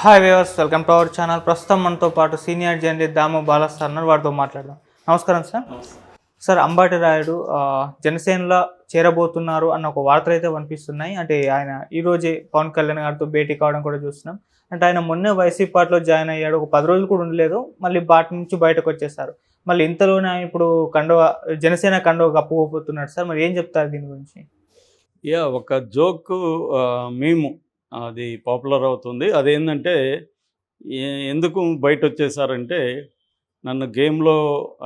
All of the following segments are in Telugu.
Hi viewers welcome to our channel ప్రస్తుతం మనతో పాటు senior journalist Damu Balas sir ఉన్నారు. వారితో మాట్లాడదాం. నమస్కారం సార్. సార్ అంబాటి రాయుడు జనసేనలో చేరబోతున్నారు అన్న ఒక వార్తలు అయితే కనిపిస్తున్నాయి అంటే ఆయన ఈ రోజే పవన్ కళ్యాణ్ గారితో భేటీ కావడం కూడా చూస్తున్నాం. అంటే ఆయన మొన్నే వైసీపీ పార్టీలో జాయిన్ అయ్యాడు. ఒక పది రోజులు కూడా ఉండలేదు. మళ్ళీ పార్టీ నుంచి బయటకు వచ్చేసారు. మళ్ళీ ఇంతలోనే ఇప్పుడు కండవ జనసేన కండవ కప్పుకోబోతున్నాడు సార్. మరి ఏం చెప్తారు దీని గురించి? యా ఒక జోక్ మేము అది పాపులర్ అవుతుంది. అదేంటంటే ఎందుకు బయట వచ్చేసారంటే నన్ను గేమ్లో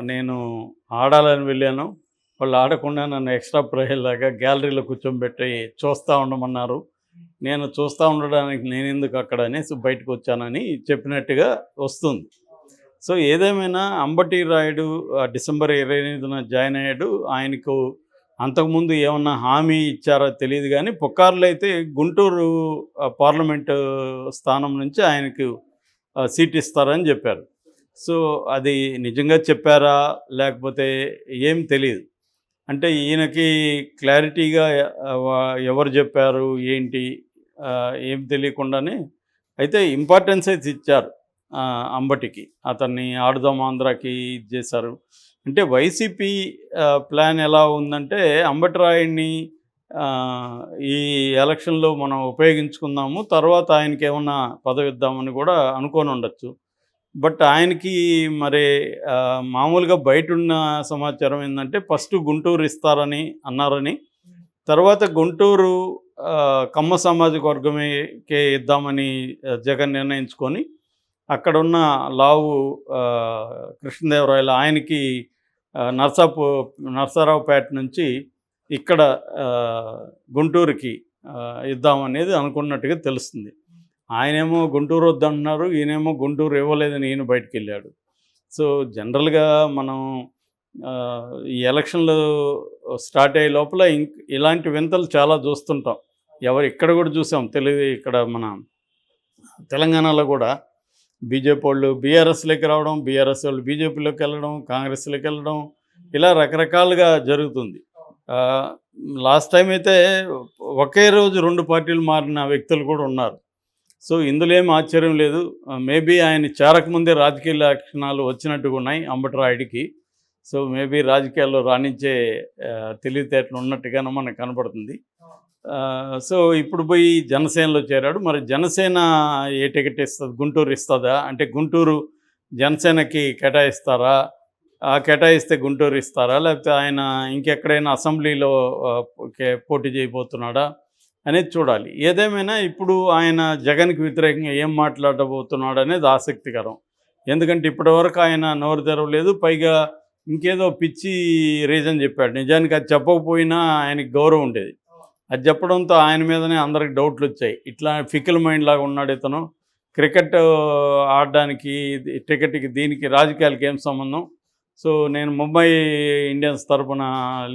నేను ఆడాలని వెళ్ళాను. వాళ్ళు ఆడకుండా నన్ను ఎక్స్ట్రా ప్రైజ్ లాగా గ్యాలరీలో కూర్చోబెట్టి చూస్తూ ఉండమన్నారు. నేను చూస్తూ ఉండడానికి నేను ఎందుకు అక్కడ అనేసి బయటకు వచ్చానని చెప్పినట్టుగా వస్తుంది. సో ఏదేమైనా అంబటి రాయుడు ఆ, డిసెంబర్ ఇరవై ఎనిమిదిన జాయిన్ అయ్యాడు. ఆయనకు అంతకుముందు ఏమన్నా హామీ ఇచ్చారో తెలియదు కానీ పుకార్లు అయితే గుంటూరు పార్లమెంటు స్థానం నుంచి ఆయనకు సీట్ ఇస్తారని చెప్పారు. సో అది నిజంగా చెప్పారా? లేకపోతే ఏం తెలియదు అంటే ఈయనకి క్లారిటీగా ఎవరు చెప్పారు? ఏంటి? ఏం తెలియకుండానే అయితే ఇంపార్టెన్స్ అయితే ఇచ్చారు. అంబటికి. అతన్ని ఆడుదాం ఆంధ్రాకి ఇది చేశారు. అంటే వైసీపీ ప్లాన్ ఎలా ఉందంటే అంబటిరాయుడిని ఈ ఎలక్షన్లో మనం ఉపయోగించుకుందాము తర్వాత ఆయనకి ఏమన్నా పదవి ఇద్దామని కూడా అనుకొని ఉండొచ్చు. బట్ ఆయనకి మరి మామూలుగా బయట ఉన్న సమాచారం ఏంటంటే ఫస్ట్ గుంటూరు ఇస్తారని అన్నారని తర్వాత గుంటూరు కమ్మ సామాజిక వర్గమేకే ఇద్దామని జగన్ నిర్ణయించుకొని అక్కడున్న లావు కృష్ణదేవరాయలు ఆయనకి నర్సాపు నర్సారావుపేట నుంచి ఇక్కడ గుంటూరుకి ఇద్దామనేది అనుకున్నట్టుగా తెలుస్తుంది. ఆయనేమో గుంటూరు వద్దంటున్నారు ఈయనేమో గుంటూరు ఇవ్వలేదని ఈయన బయటికి వెళ్ళాడు సో జనరల్గా మనం ఈ ఎలక్షన్లు స్టార్ట్ అయ్యే లోపల ఇంక్ ఇలాంటి వింతలు చాలా చూస్తుంటాం. ఎవరు ఇక్కడ కూడా చూసాం తెలుగు ఇక్కడ మన తెలంగాణలో కూడా. బీజేపీ వాళ్ళు బీఆర్ఎస్లోకి రావడం బీఆర్ఎస్ వాళ్ళు బీజేపీలోకి వెళ్ళడం కాంగ్రెస్లోకి వెళ్ళడం ఇలా రకరకాలుగా జరుగుతుంది. లాస్ట్ టైం అయితే ఒకే రోజు రెండు పార్టీలు మారిన వ్యక్తులు కూడా ఉన్నారు. సో ఇందులో ఏం ఆశ్చర్యం లేదు. మేబీ ఆయన చేరకముందే రాజకీయ లక్షణాలు వచ్చినట్టుగా ఉన్నాయి అంబటరాయుడికి. సో మేబీ రాజకీయాల్లో రాణించే తెలివితేటలు ఉన్నట్టుగానే మనకు కనపడుతుంది సో ఇప్పుడు పోయి జనసేనలో చేరాడు. మరి జనసేన ఏ టికెట్ ఇస్తుంది? గుంటూరు ఇస్తుందా? అంటే గుంటూరు జనసేనకి కేటాయిస్తారా? ఆ కేటాయిస్తే గుంటూరు ఇస్తారా? లేకపోతే ఆయన ఇంకెక్కడైనా అసెంబ్లీలో పోటీ చేయబోతున్నాడా అనేది చూడాలి. ఏదేమైనా ఇప్పుడు ఆయన జగన్కి వ్యతిరేకంగా ఏం మాట్లాడబోతున్నాడు అనేది ఆసక్తికరం. ఎందుకంటే ఇప్పటివరకు ఆయన నోరు తెరవలేదు. పైగా ఇంకేదో పిచ్చి రీజన్ చెప్పాడు. నిజానికి అది చెప్పకపోయినా ఆయనకి గౌరవం ఉండేది. అది చెప్పడంతో ఆయన మీదనే అందరికి డౌట్లు వచ్చాయి ఇట్లా ఫికిల్ మైండ్ లాగా ఉన్నాడు ఇతను. క్రికెట్ ఆడడానికి టికెట్కి దీనికి రాజకీయాలకి ఏం సంబంధం? సో నేను ముంబై ఇండియన్స్ తరపున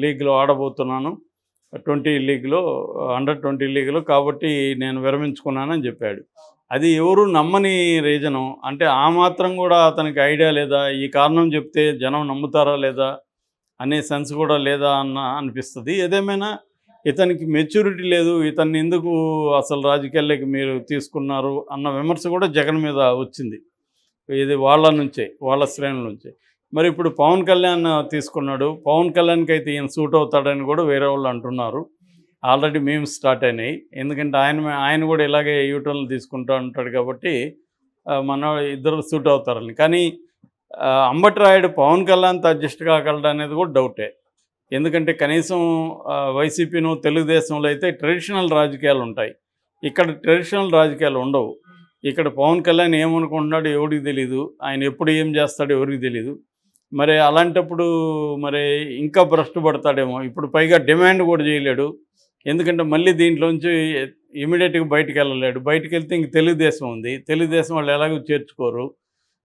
లీగ్లో ఆడబోతున్నాను. ట్వంటీ లీగ్లో అండర్ ట్వంటీ లీగ్లో కాబట్టి నేను విరమించుకున్నానని చెప్పాడు. అది ఎవరు నమ్మని రీజను. అంటే ఆ మాత్రం కూడా అతనికి ఐడియా లేదా? ఈ కారణం చెప్తే జనం నమ్ముతారా లేదా? అనే సెన్స్ కూడా లేదా అన్న అనిపిస్తుంది. ఏదేమైనా ఇతనికి మెచ్యూరిటీ లేదు ఇతన్ని ఎందుకు అసలు రాజకీయాల్లోకి మీరు తీసుకున్నారు అన్న విమర్శ కూడా జగన్ మీద వచ్చింది. ఇది వాళ్ళ నుంచే వాళ్ళ శ్రేణుల నుంచే. మరి ఇప్పుడు పవన్ కళ్యాణ్ తీసుకున్నాడు. పవన్ కళ్యాణ్కి అయితే ఈయన సూట్ అవుతాడని కూడా వేరే వాళ్ళు అంటున్నారు. ఆల్రెడీ మేము స్టార్ట్ అయినాయి. ఎందుకంటే ఆయన ఆయన కూడా ఇలాగే యూటర్న్లు తీసుకుంటూ ఉంటాడు కాబట్టి మన ఇద్దరు సూట్ అవుతారని. కానీ అంబటి రాయుడు పవన్ కళ్యాణ్తో అడ్జస్ట్ కాగలడు అనేది కూడా డౌటే. ఎందుకంటే కనీసం వైసీపీను తెలుగుదేశంలో అయితే ట్రెడిషనల్ రాజకీయాలు ఉంటాయి. ఇక్కడ ట్రెడిషనల్ రాజకీయాలు ఉండవు. ఇక్కడ పవన్ కళ్యాణ్ ఏమనుకుంటున్నాడో ఎవరికి తెలీదు. ఆయన ఎప్పుడు ఏం చేస్తాడో ఎవరికి తెలీదు. మరి అలాంటప్పుడు మరి ఇంకా భ్రష్టు పడతాడేమో. ఇప్పుడు పైగా డిమాండ్ కూడా చేయలేడు. ఎందుకంటే మళ్ళీ దీంట్లోంచి ఇమీడియట్గా బయటికి వెళ్ళలేడు. బయటికి వెళ్తే ఇంక తెలుగుదేశం ఉంది. తెలుగుదేశం వాళ్ళు ఎలాగో చేర్చుకోరు.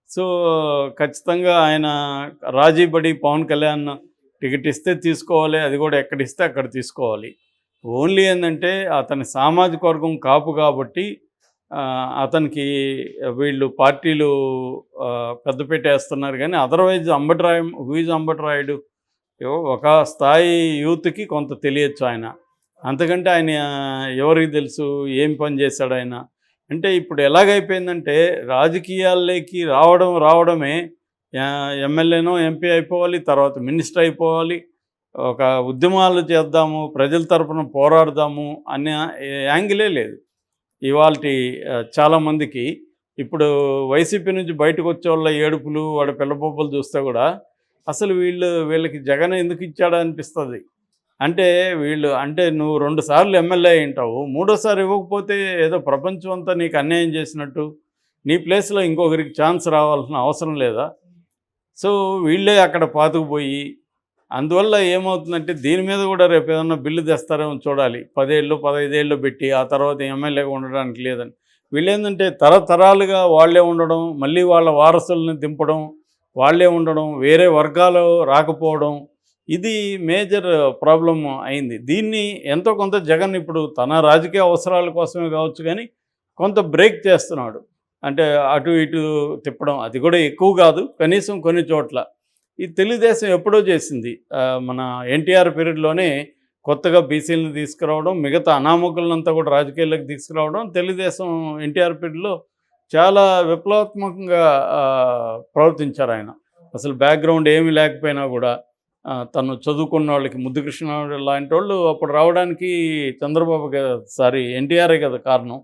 సో ఖచ్చితంగా ఆయన రాజీపడి పవన్ కళ్యాణ్ టికెట్ ఇస్తే తీసుకోవాలి అది కూడా ఎక్కడ ఇస్తే అక్కడ తీసుకోవాలి. ఓన్లీ ఏంటంటే అతని సామాజిక వర్గం కాపు కాబట్టి అతనికి వీళ్ళు పార్టీలు పెద్ద పెద్దపీట వేస్తున్నారు కానీ అదర్వైజ్ అంబటరాయ హూయిజ్ అంబటరాయుడు? ఒక స్థాయి యూత్కి కొంత తెలియచ్చు ఆయన. అంతకంటే ఆయన ఎవరికి తెలుసు? ఏం పని చేశాడు ఆయన? అంటే ఇప్పుడు ఎలాగైపోయిందంటే రాజకీయాల్లోకి రావడం రావడమే ఎమ్మెల్యేనో ఎంపీ అయిపోవాలి తర్వాత మినిస్టర్ అయిపోవాలి. ఒక ఉద్యమాలు చేద్దాము ప్రజల తరపున పోరాడదాము అనే యాంగిలే లేదు. ఇవాళ చాలామందికి ఇప్పుడు వైసీపీ నుంచి బయటకు వచ్చే వాళ్ళ ఏడుపులు వాడి పిల్లబొబ్బలు చూస్తే కూడా అసలు వీళ్ళు వీళ్ళకి జగన్ ఎందుకు ఇచ్చాడా అనిపిస్తుంది. అంటే వీళ్ళు అంటే నువ్వు రెండు సార్లు ఎమ్మెల్యే ఉంటావు మూడోసారి ఇవ్వకపోతే ఏదో ప్రపంచం అంతా నీకు అన్యాయం చేసినట్టు నీ ప్లేస్లో ఇంకొకరికి ఛాన్స్ రావాల్సిన అవసరం లేదా? సో వీళ్ళే అక్కడ పాతుకుపోయి అందువల్ల ఏమవుతుందంటే దీని మీద కూడా రేపు ఏదన్నా బిల్లు తెస్తారేమో చూడాలి. పదేళ్ళు పదహైదేళ్ళు పెట్టి ఆ తర్వాత ఎమ్మెల్యేగా ఉండడానికి లేదని. వీళ్ళు ఏంటంటే తరతరాలుగా వాళ్ళే ఉండడం మళ్ళీ వాళ్ళ వారసుల్ని దింపడం వాళ్ళే ఉండడం వేరే వర్గాలు రాకపోవడం ఇది మేజర్ ప్రాబ్లం అయింది. దీన్ని ఎంతో కొంత జగన్ ఇప్పుడు తన రాజకీయ అవసరాల కోసమే కావచ్చు కానీ కొంత బ్రేక్ చేస్తున్నాడు. అంటే అటు ఇటు తిప్పడం అది కూడా ఎక్కువ కాదు కనీసం కొన్ని చోట్ల. ఈ తెలుగుదేశం ఎప్పుడో చేసింది. మన ఎన్టీఆర్ పీరియడ్లోనే కొత్తగా బీసీలను తీసుకురావడం మిగతా అనామకులంతా కూడా రాజకీయాలకు తీసుకురావడం తెలుగుదేశం ఎన్టీఆర్ పీరియడ్లో చాలా విప్లవాత్మకంగా ప్రవర్తించారు ఆయన. అసలు బ్యాక్గ్రౌండ్ ఏమీ లేకపోయినా కూడా తను చదువుకున్న వాళ్ళకి ముద్దుకృష్ణ లాంటి వాళ్ళు అప్పుడు రావడానికి చంద్రబాబు కదా సారీ ఎన్టీఆర్ఏ కదా కారణం.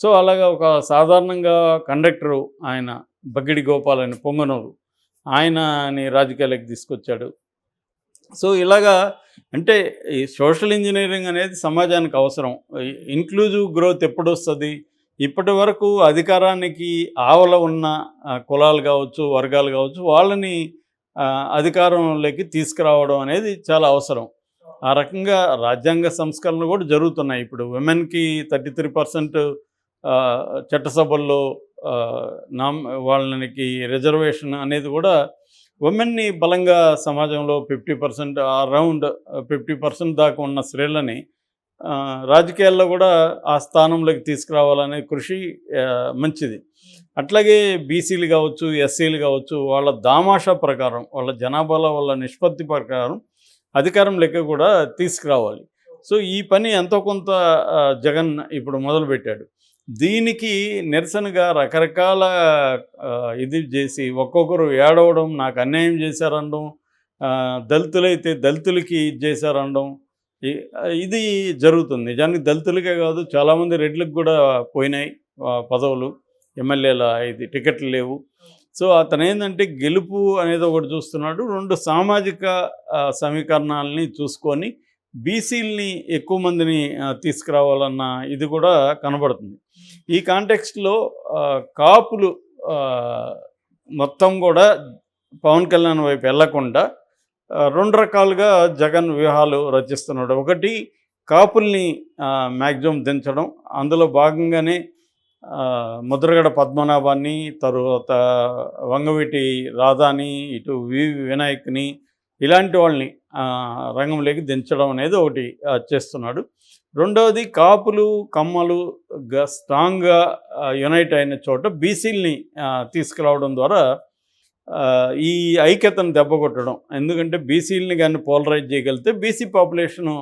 సో అలాగా ఒక సాధారణంగా కండక్టరు ఆయన బగ్గిడి గోపాల్ అని పొంగనూరు. ఆయనని రాజకీయాలకు తీసుకొచ్చాడు. సో ఇలాగా అంటే ఈ సోషల్ ఇంజనీరింగ్ అనేది సమాజానికి అవసరం. ఇంక్లూజివ్ గ్రోత్ ఎప్పుడు వస్తుంది ఇప్పటి వరకు అధికారానికి ఆవల ఉన్న కులాలు కావచ్చు వర్గాలు కావచ్చు వాళ్ళని అధికారంలోకి తీసుకురావడం అనేది చాలా అవసరం. ఆ రకంగా రాజ్యాంగ సంస్కరణలు కూడా జరుగుతున్నాయి. ఇప్పుడు విమెన్కి థర్టీ త్రీ పర్సెంట్ చట్టసభల్లో నామ్ వాళ్ళకి రిజర్వేషన్ అనేది కూడా ఉమెన్ని బలంగా సమాజంలో fifty percent around fifty percent దాకా ఉన్న స్త్రీలని రాజకీయాల్లో కూడా ఆ స్థానంలోకి తీసుకురావాలనే కృషి మంచిది. అట్లాగే బీసీలు కావచ్చు ఎస్సీలు కావచ్చు వాళ్ళ దామాషా ప్రకారం వాళ్ళ జనాభాలో వాళ్ళ నిష్పత్తి ప్రకారం అధికారం లెక్క కూడా తీసుకురావాలి. సో ఈ పని ఎంతో కొంత జగన్ ఇప్పుడు మొదలుపెట్టాడు. దీనికి నిరసనగా రకరకాల ఇది చేసి ఒక్కొక్కరు ఏడవడం నాకు అన్యాయం చేశారనడం దళితులైతే దళితులకి ఇది చేశారనడం ఇది జరుగుతుంది. నిజానికి దళితులకే కాదు చాలామంది రెడ్లకు కూడా పోయినాయి పదవులు ఎమ్మెల్యేల ఇది టికెట్లు లేవు. సో అతను ఏంటంటే గెలుపు అనేది ఒకటి చూస్తున్నాడు రెండు సామాజిక సమీకరణాలని చూసుకొని బీసీలని ఎక్కువ మందిని తీసుకురావాలన్న ఇది కూడా కనబడుతుంది. ఈ కాంటెక్స్ట్లో కాపులు మొత్తం కూడా పవన్ కళ్యాణ్ వైపు వెళ్ళకుండా రెండు రకాలుగా జగన్ వ్యూహాలు రచిస్తున్నాడు. ఒకటి కాపుల్ని మ్యాక్సిమం దించడం. అందులో భాగంగానే ముద్రగడ పద్మనాభాన్ని తరువాత వంగవీటి రాధాని ఇటు వి వినాయక్ని ఇలాంటి వాళ్ళని రంగంలోకి దించడం అనేది ఒకటి చేస్తున్నాడు. రెండవది కాపులు కమ్మలు స్ట్రాంగ్గా యునైట్ అయిన చోట బీసీల్ని తీసుకురావడం ద్వారా ఈ ఐక్యతను దెబ్బకొట్టడం. ఎందుకంటే బీసీలని కానీ పోలరైజ్ చేయగలిగితే బీసీ పాపులేషను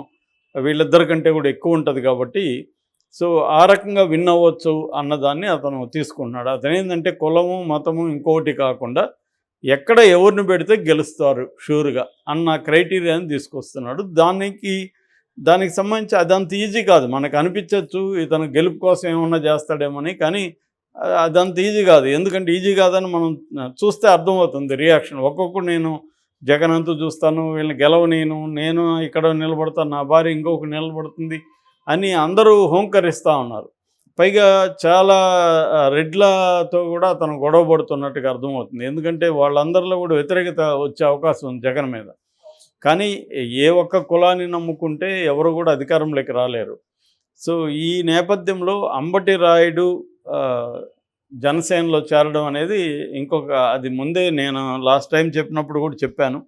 వీళ్ళిద్దరి కంటే కూడా ఎక్కువ ఉంటుంది కాబట్టి సో ఆ రకంగా విన్ అవ్వచ్చు అన్నదాన్ని అతను తీసుకున్నాడు అతను ఏంటంటే కులము మతము ఇంకొకటి కాకుండా ఎక్కడ ఎవరిని పెడితే గెలుస్తారు షూర్గా అన్న క్రైటీరియాని తీసుకొస్తున్నాడు. దానికి దానికి సంబంధించి అదంత ఈజీ కాదు. మనకు అనిపించవచ్చు ఇతను గెలుపు కోసం ఏమన్నా చేస్తాడేమని కానీ అదంత ఈజీ కాదు. ఎందుకంటే ఈజీ కాదని మనం చూస్తే అర్థమవుతుంది రియాక్షన్ ఒక్కొక్కరు నేను జగన్ అంతా చూస్తాను వీళ్ళని గెలవ నేను నేను ఇక్కడ నిలబడతాను నా భార్య ఇంకొక నిలబడుతుంది అని అందరూ హోంకరిస్తూ ఉన్నారు. పైగా చాలా రెడ్లతో కూడా అతను గొడవ పడుతున్నట్టుగా అర్థమవుతుంది. ఎందుకంటే వాళ్ళందరిలో కూడా వ్యతిరేకత వచ్చే అవకాశం ఉంది జగన్ మీద. కానీ ఏ ఒక్క కులాన్ని నమ్ముకుంటే ఎవరు కూడా అధికారంలోకి రాలేరు. సో ఈ నేపథ్యంలో అంబటి రాయుడు జనసేనలో చేరడం అనేది ఇంకొక అది ముందే నేను లాస్ట్ టైం చెప్పినప్పుడు కూడా చెప్పాను.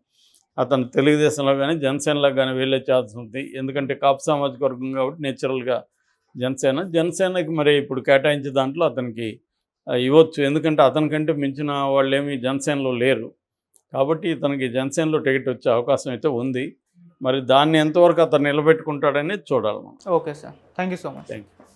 అతను తెలుగుదేశంలో కానీ జనసేనలో కానీ వెళ్ళే ఛాన్స్ ఉంది. ఎందుకంటే కాపు సామాజిక వర్గం కాబట్టి నేచురల్గా జనసేన. జనసేనకి మరి ఇప్పుడు కేటాయించే దాంట్లో అతనికి ఇవ్వచ్చు. ఎందుకంటే అతనికంటే మించిన వాళ్ళు ఏమీ జనసేనలో లేరు. కాబట్టి ఇతనికి జనసేనలో టికెట్ వచ్చే అవకాశం అయితే ఉంది. మరి దాన్ని ఎంతవరకు అతను నిలబెట్టుకుంటాడనేది చూడాలి okay sir. Thank you so much. Thank you